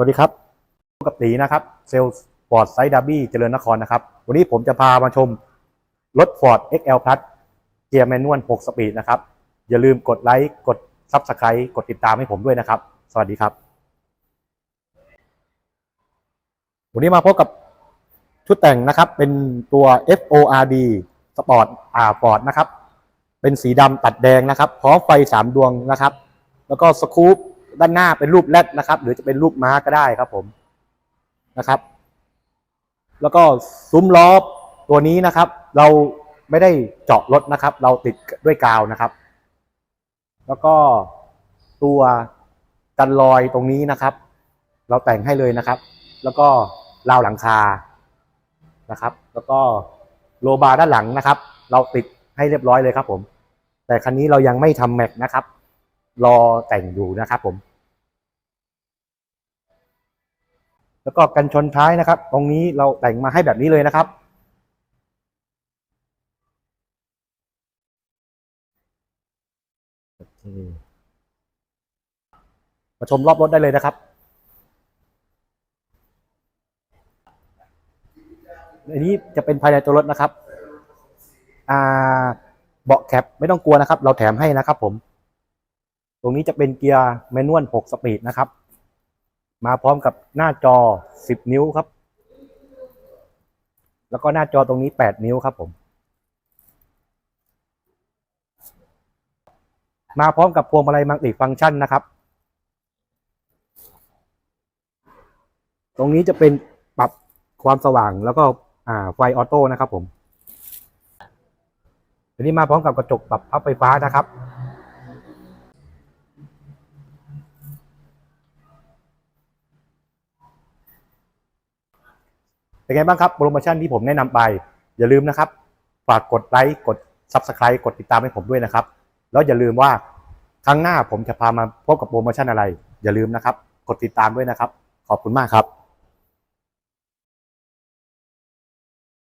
สวัสดีครับพบกับตีนะครับ เซลล์ฟอร์ดไซด์ดับบี้เจริญนครนะครับ วันนี้ผมจะพามาชมรถ Ford XL Plus เกียร์แมนนวล 6 สปีดนะครับ อย่าลืมกดไลค์ กด Subscribe กดติดตามให้ผมด้วยนะครับ สวัสดีครับ วันนี้มาพบกับชุดแต่งนะครับ เป็นตัว FORD Sport อ่า Ford นะครับ เป็นสีดำตัดแดงนะครับพร้อมไฟสามดวงนะครับ แล้วก็สกู๊ป ด้านหน้าเป็นรูปแรดนะครับ หรือจะเป็นรูปม้าก็ได้ครับผมนะครับ แล้วก็ซุ้มล้อตัวนี้นะครับ เราไม่ได้เจาะรถนะครับ เราติดด้วยกาวนะครับ แล้วก็ตัวกันรอยตรงนี้นะครับ เราแต่งให้เลยนะครับ แล้วก็ราวหลังคานะครับ แล้วก็โลบาร์ด้านหลังนะครับ เราติดให้เรียบร้อยเลยครับผม แต่คันนี้เรายังไม่ทำแม็กนะครับ รอแต่งอยู่นะครับผม แล้วก็กันชนท้ายนะครับตรงนี้เราแต่งมาให้แบบนี้เลยนะครับ มาชมรอบรถได้เลยนะครับอันนี้จะเป็นภายในตัวรถนะครับ อ่า เบาะแคปไม่ต้องกลัวนะครับ เราแถมให้นะครับผม ตรงนี้จะเป็นเกียร์แมนนวล6สปีดนะครับ มาพร้อมกับหน้าจอ 10 นิ้วครับ แล้วก็หน้าจอตรงนี้ 8 นิ้วครับผม มาพร้อมกับพวงมาลัยมัลติฟังก์ชันนะครับ ตรงนี้จะเป็นปรับความสว่างแล้วก็ไฟออโต้นะครับผมทีนี้มาพร้อมกับกระจกปรับพับไฟฟ้านะครับ เป็นไงบ้างครับโปรโมชั่นที่ผมแนะนำไป อย่าลืมนะครับฝากกดไลค์กด Subscribe กดติดตามให้ผมด้วยนะครับ แล้วอย่าลืมว่าครั้งหน้าผมจะพามาพบกับโปรโมชั่นอะไร อย่าลืมนะครับ กดติดตามด้วยนะครับ ขอบคุณมากครับ